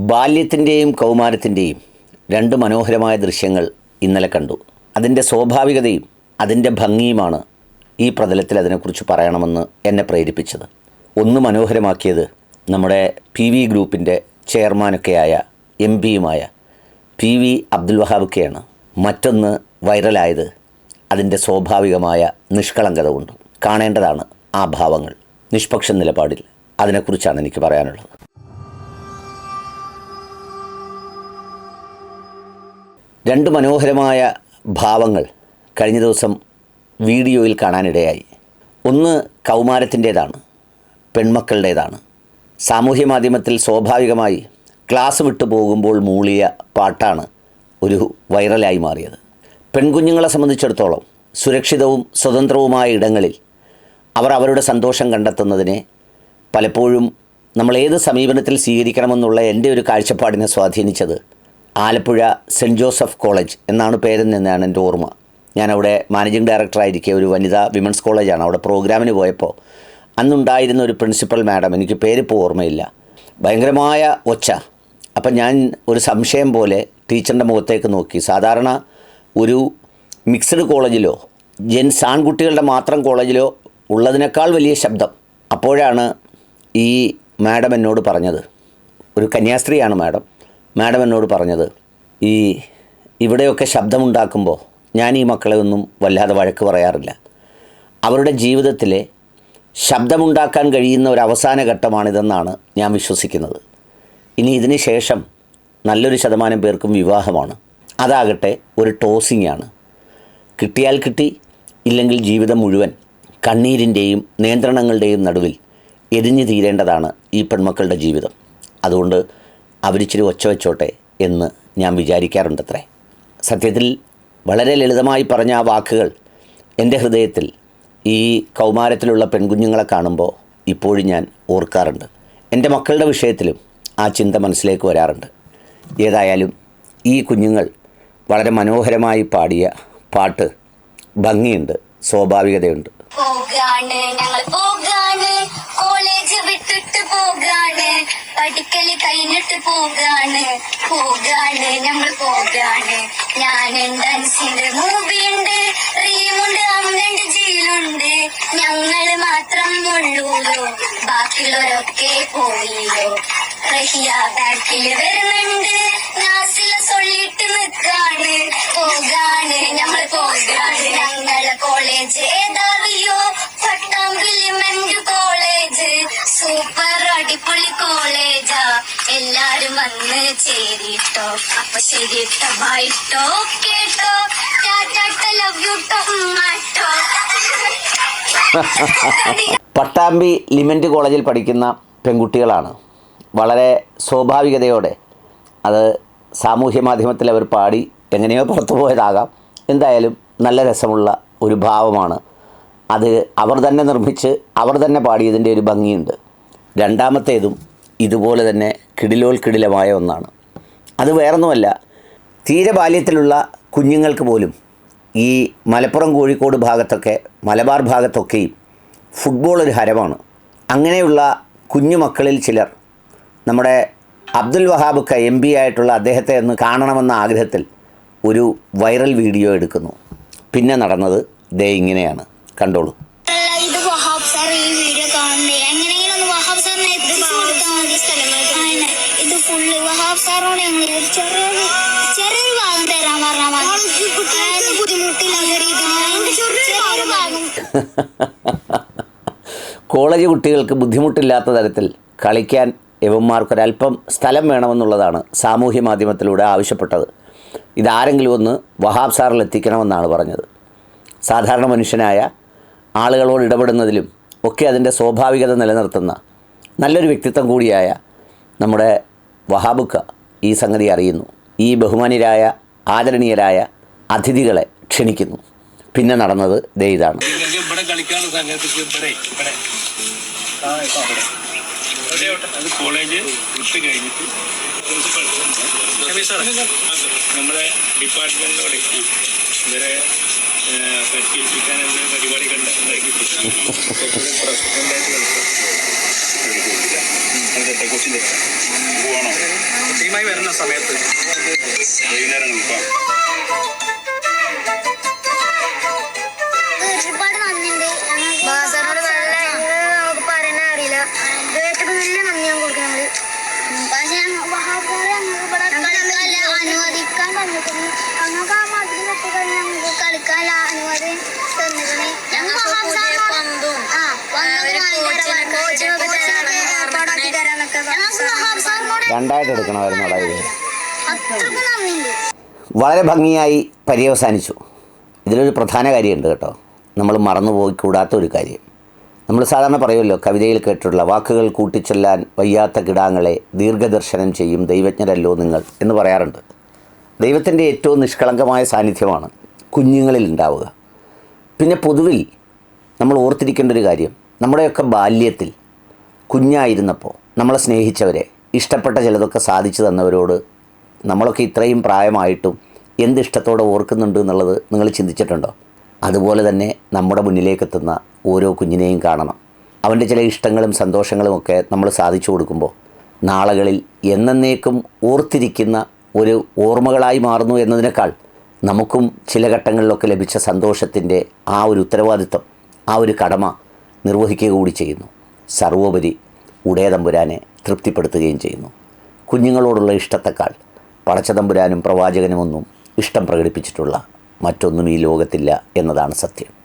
ബാല്യത്തിന്റെയും കൗമാരത്തിന്റെയും രണ്ട് മനോഹരമായ ദൃശ്യങ്ങൾ ഇന്നലെ കണ്ടു. അതിന്റെ സ്വാഭാവികതയും അതിന്റെ ഭംഗിയുമാണ് ഈ പ്രതലത്തിൽ അതിനെക്കുറിച്ച് പറയണമെന്ന് എന്നെ പ്രേരിപ്പിച്ചത്. ഒന്ന് മനോഹരമാക്കിയത് നമ്മുടെ പി വി ഗ്രൂപ്പിന്റെ ചെയർമാനൊക്കെയായ എം പിയുമായ പി വി അബ്ദുൽ വഹാബൊക്കെയാണ്. മറ്റൊന്ന് വൈറലായത് അതിന്റെ സ്വാഭാവികമായ നിഷ്കളങ്കത കൊണ്ട്. കാണേണ്ടതാണ് ആ ഭാവങ്ങൾ. നിഷ്പക്ഷ നിലപാടിൽ അതിനെക്കുറിച്ചാണ് എനിക്ക് പറയാനുള്ളത്. രണ്ട് മനോഹരമായ ഭാവങ്ങൾ കഴിഞ്ഞ ദിവസം വീഡിയോയിൽ കാണാനിടയായി. ഒന്ന് കൗമാരത്തിന്റേതാണ് പെൺമക്കളുടേതാണ്. സാമൂഹ്യ മാധ്യമത്തിൽ സ്വാഭാവികമായി ക്ലാസ് വിട്ടു പോകുമ്പോൾ മൂളിയ പാട്ടാണ് ഒരു വൈറലായി മാറിയത്. പെൺകുഞ്ഞുങ്ങളെ സംബന്ധിച്ചിടത്തോളം സുരക്ഷിതവും സ്വതന്ത്രവുമായ ഇടങ്ങളിൽ അവർ അവരുടെ സന്തോഷം കണ്ടെത്തുന്നതിനെ പലപ്പോഴും നമ്മൾ ഏത് സമീപനത്തിൽ സ്വീകരിക്കണമെന്നുള്ള എന്റെ ഒരു കാഴ്ചപ്പാടിനെ സ്വാധീനിച്ചത് ആലപ്പുഴ സെന്റ് ജോസഫ് കോളേജ് എന്നാണ് പേരെന്നാണ് എന്റെ ഓർമ്മ. ഞാനവിടെ മാനേജിംഗ് ഡയറക്ടറായിരിക്കെ ഒരു വനിതാ വിമൻസ് കോളേജാണ്. അവിടെ പ്രോഗ്രാമിന് പോയപ്പോൾ അന്നുണ്ടായിരുന്ന ഒരു പ്രിൻസിപ്പൽ മാഡം എനിക്ക് പേരിപ്പോൾ ഓർമ്മയില്ല ഭയങ്കരമായ ഒച്ച. അപ്പം ഞാൻ ഒരു സംശയം പോലെ ടീച്ചറിന്റെ മുഖത്തേക്ക് നോക്കി. സാധാരണ ഒരു മിക്സഡ് കോളേജിലോ ജെൻസ് ആൺകുട്ടികളുടെ മാത്രം കോളേജിലോ ഉള്ളതിനേക്കാൾ വലിയ ശബ്ദം അപ്പോഴാണ് ഈ മാഡം എന്നോട് പറഞ്ഞത്. ഒരു കന്യാസ്ത്രീയാണ് മാഡം. മാഡം എന്നോട് പറഞ്ഞത് ഈ ഇവിടെയൊക്കെ ശബ്ദമുണ്ടാക്കുമ്പോൾ ഞാൻ ഈ മക്കളെ ഒന്നും വല്ലാതെ വഴക്ക് പറയാറില്ല. അവരുടെ ജീവിതത്തിലെ ശബ്ദമുണ്ടാക്കാൻ കഴിയുന്ന ഒരു അവസാന ഘട്ടമാണിതെന്നാണ് ഞാൻ വിശ്വസിക്കുന്നത്. ഇനി ഇതിന് ശേഷം നല്ലൊരു ശതമാനം പേർക്കും വിവാഹമാണ്. അതാകട്ടെ ഒരു ടോസിംഗ് ആണ് കിട്ടിയാൽ കിട്ടി ഇല്ലെങ്കിൽ ജീവിതം മുഴുവൻ കണ്ണീരിന്റെയും നിയന്ത്രണങ്ങളുടെയും നടുവിൽ എരിഞ്ഞു തീരേണ്ടതാണ് ഈ പെൺമക്കളുടെ ജീവിതം. അതുകൊണ്ട് അവരിച്ചിരി ഒച്ച വെച്ചോട്ടെ എന്ന് ഞാൻ വിചാരിക്കാറുണ്ടത്രേ. സത്യത്തിൽ വളരെ ലളിതമായി പറഞ്ഞ ആ വാക്കുകൾ എന്റെ ഹൃദയത്തിൽ ഈ കൗമാരത്തിലുള്ള പെൺകുഞ്ഞുങ്ങളെ കാണുമ്പോൾ ഇപ്പോഴും ഞാൻ ഓർക്കാറുണ്ട്. എന്റെ മക്കളുടെ വിഷയത്തിലും ആ ചിന്ത മനസ്സിലേക്ക് വരാറുണ്ട്. ഏതായാലും ഈ കുഞ്ഞുങ്ങൾ വളരെ മനോഹരമായി പാടിയ പാട്ട് ഭംഗിയുണ്ട് സ്വാഭാവികതയുണ്ട്. ഞങ്ങൾ പോകാണ്. കോളേജ് വിട്ടിട്ട് പോകാണ്. പഠിക്കൽ കഴിഞ്ഞിട്ട് പോകാണ്. പോകാണ് നമ്മൾ പോകാണ്. ഞാൻ ഡാൻസിന്റെ മൂവിയുണ്ട് ഉണ്ട് റീമുണ്ട് അമ്മണ്ട് ജീലുണ്ട്. ഞങ്ങൾ മാത്രം ഉള്ളൂലോ ബാക്കിയുള്ളവരൊക്കെ പോയില്ലോ. റഹിയ ബാക്കിൽ വരുന്നുണ്ട്. നാസില സൊല്ലിട്ട് നിൽക്കാണ്. പോകാണ് നമ്മൾ പോകാണ്. ഞങ്ങളെ കോളേജ് ഏതാറിയോ എല്ലാരും വന്ന് ചേരിട്ടോ. അപ്പൊ ശരിട്ടോ ബൈട്ടോ കേട്ടോ? ലവ് യു ടോ പട്ടാമ്പി ലിമെന്റ് കോളേജിൽ പഠിക്കുന്ന പെൺകുട്ടികളാണ്. വളരെ സ്വാഭാവികതയോടെ അത് സാമൂഹ്യ മാധ്യമത്തിൽ അവർ പാടി എങ്ങനെയോ പുറത്തു പോയതാകാം. എന്തായാലും നല്ല രസമുള്ള ഒരു ഭാവമാണ്. അത് അവർ തന്നെ നിർമ്മിച്ച് അവർ തന്നെ പാടിയതിന്റെ ഒരു ഭംഗിയുണ്ട്. രണ്ടാമത്തേതും ഇതുപോലെ തന്നെ കിടിലോൽ കിടിലമായ ഒന്നാണ്. അത് വേറൊന്നുമല്ല തീരബാല്യത്തിലുള്ള കുഞ്ഞുങ്ങൾക്ക് പോലും ഈ മലപ്പുറം കോഴിക്കോട് ഭാഗത്തൊക്കെ മലബാർ ഭാഗത്തൊക്കെയും ഫുട്ബോൾ ഒരു ഹരമാണ്. അങ്ങനെയുള്ള കുഞ്ഞു മക്കളിൽ ചിലർ നമ്മുടെ അബ്ദുൽ വഹാബ് എം പി ആയിട്ടുള്ള അദ്ദേഹത്തെ ഒന്ന് കാണണമെന്ന ആഗ്രഹത്തിൽ ഒരു വൈറൽ വീഡിയോ എടുക്കുന്നു. പിന്നെ നടന്നത് ദേ ഇങ്ങനെയാണ്. കണ്ടോളൂ. ഞങ്ങൾ ഒരു ചെറിയൊരു ചെറിയൊരു ഭാഗം തരാൻ പറഞ്ഞാൽ മതി. ബുദ്ധിമുട്ടില്ലാത്ത ഭാഗം കോളേജ് കുട്ടികൾക്ക് ബുദ്ധിമുട്ടില്ലാത്ത തരത്തിൽ കളിക്കാൻ യവന്മാർക്കൊരല്പം സ്ഥലം വേണമെന്നുള്ളതാണ് സാമൂഹ്യ മാധ്യമത്തിലൂടെ ആവശ്യപ്പെട്ടത്. ഇതാരെങ്കിലും ഒന്ന് വഹാബ് സാറിൽ എത്തിക്കണമെന്നാണ് പറഞ്ഞത്. സാധാരണ മനുഷ്യനായ ആളുകളോട് ഇടപെടുന്നതിലും ഒക്കെ അതിന്റെ സ്വാഭാവികത നിലനിർത്തുന്ന നല്ലൊരു വ്യക്തിത്വം കൂടിയായ നമ്മുടെ വഹാബുക്ക ഈ സംഗതി അറിയുന്നു. ഈ ബഹുമാന്യരായ ആദരണീയരായ അതിഥികളെ ക്ഷണിക്കുന്നു. പിന്നെ നടന്നത് ദേ ഇതാണ്. കോളേജ് വിട്ട് കഴിഞ്ഞിട്ട് നമ്മുടെ ഡിപ്പാർട്ട്മെന്റിനോട് ഇവരെ പരിപാടി കണ്ട? പ്രസിഡന്റായിട്ട് കൊച്ചിയിൽ പോവാണോ? ടീമായി വരുന്ന സമയത്ത് വൈകുന്നേരം കളിക്കാല്ല അനുവദിക്കാൻ തന്നിട്ടുണ്ട് ഞങ്ങൾക്ക് ആ മതിൽ കെട്ടിക്കഴിഞ്ഞ് ഞങ്ങൾക്ക് കളിക്കാനുള്ള അനുമതി തന്നിട്ടുണ്ട്. ഞങ്ങൾ രണ്ടായിട്ട് എടുക്കണമായിരുന്നു അതായത് നന്ദിയുണ്ട്. വളരെ ഭംഗിയായി പര്യവസാനിച്ചു. ഇതിലൊരു പ്രധാന കാര്യമുണ്ട് കേട്ടോ. നമ്മൾ മറന്നുപോയി കൂടാത്ത ഒരു കാര്യം. നമ്മൾ സാധാരണ പറയുമല്ലോ കവിതയിൽ കേട്ടിട്ടുള്ള വാക്കുകൾ കൂട്ടിച്ചൊല്ലാൻ വയ്യാത്ത കിടാങ്ങളെ ദീർഘദർശനം ചെയ്യും ദൈവജ്ഞരല്ലോ നിങ്ങൾ എന്ന് പറയാറുണ്ട്. ദൈവത്തിന്റെ ഏറ്റവും നിഷ്കളങ്കമായ സാന്നിധ്യമാണ് കുഞ്ഞുങ്ങളിൽ ഉണ്ടാവുക. പിന്നെ പൊതുവിൽ നമ്മൾ ഓർത്തിരിക്കേണ്ട ഒരു കാര്യം നമ്മുടെയൊക്കെ ബാല്യത്തിൽ കുഞ്ഞായിരുന്നപ്പോൾ നമ്മളെ സ്നേഹിച്ചവരെ ഇഷ്ടപ്പെട്ട ചിലതൊക്കെ സാധിച്ചു തന്നവരോട് നമ്മളൊക്കെ ഇത്രയും പ്രായമായിട്ടും എന്തിഷ്ടത്തോടെ ഓർക്കുന്നുണ്ട് എന്നുള്ളത് നിങ്ങൾ ചിന്തിച്ചിട്ടുണ്ടോ? അതുപോലെ തന്നെ നമ്മുടെ മുന്നിലേക്കെത്തുന്ന ഓരോ കുഞ്ഞിനെയും കാണണം. അവന്റെ ചില ഇഷ്ടങ്ങളും സന്തോഷങ്ങളും ഒക്കെ നമ്മൾ സാധിച്ചു കൊടുക്കുമ്പോൾ നാളുകളിൽ എന്നേക്കും ഓർത്തിരിക്കുന്ന ഒരു ഓർമ്മകളായി മാറുന്നു എന്നതിനേക്കാൾ നമുക്കും ചില ഘട്ടങ്ങളിലൊക്കെ ലഭിച്ച സന്തോഷത്തിന്റെ ആ ഒരു ഉത്തരവാദിത്വം ആ ഒരു കടമ നിർവഹിക്കുക കൂടി ചെയ്യുന്നു. സർവോപരി ഉടയതമ്പുരാനെ തൃപ്തിപ്പെടുത്തുകയും ചെയ്യുന്നു. കുഞ്ഞുങ്ങളോടുള്ള ഇഷ്ടത്തെക്കാൾ പടച്ചതമ്പുരാനും പ്രവാചകനുമൊന്നും ഇഷ്ടം പ്രകടിപ്പിച്ചിട്ടുള്ള മറ്റൊന്നും ഈ ലോകത്തില്ല എന്നതാണ് സത്യം.